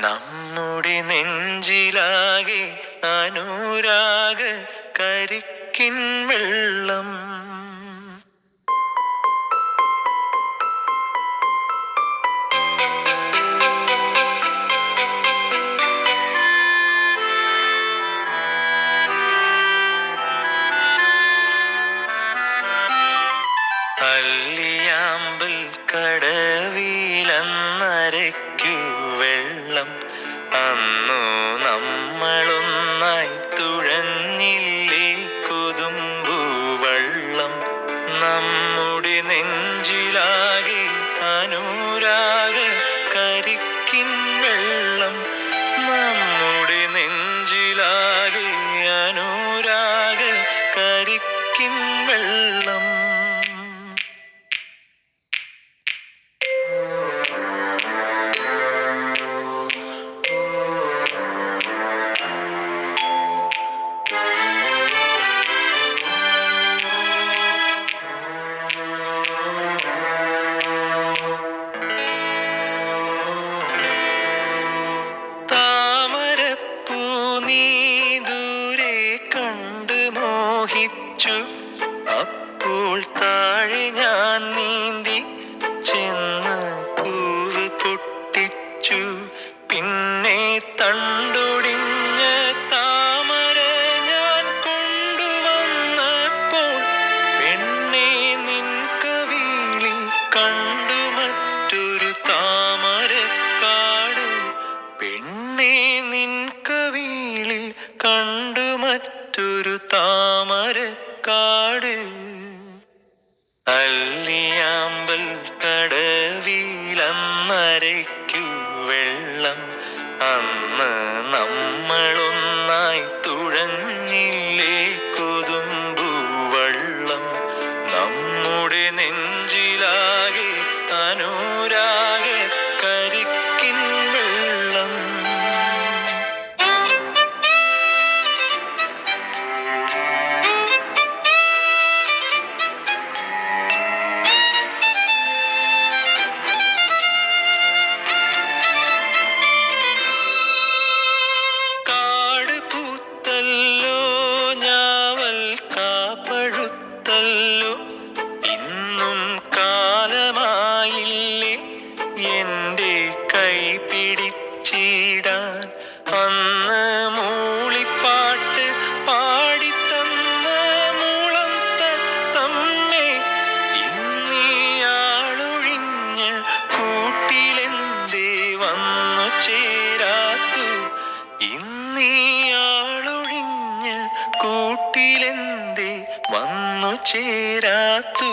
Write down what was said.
നമ്മുടെ നെഞ്ചിലാകെ അനുരാഗ കരിക്കിൻ വെള്ളം. അല്ലിയാമ്പൽ നമ്മുടെ നെഞ്ചിലാകെ അനുരാഗ കരിക്കിൻ വെള്ളം. നമ്മുടെ നെഞ്ചിലാകെ അനുരാഗ കരിക്കിൻ വെള്ളം. മോഹിച്ചു അപ്പോൾ താഴെ ഞാൻ നീന്തി ചെന്ന് പൂവ് പൊട്ടിച്ചു. പിന്നെ തണ്ടൊടിഞ്ഞ താമരക്കാട് അല്ലിയാമ്പൽ കടവിലന്നരയ്ക്കു വെള്ളം അന്ന് നമ്മളൊന്നായി എന്റെ കൈ പിടിച്ചിടാൻ അന്ന് മൂളിപ്പാട്ട് പാടിത്തന്ന മൂളം തത്തമ്മേ ഇന്നിയാളൊഴിഞ്ഞ കൂട്ടിലെന്തേ വന്നു ചേരാത്തു? ഇന്നിയാളൊഴിഞ്ഞ കൂട്ടിലെന്തേ വന്നു ചേരാത്തു?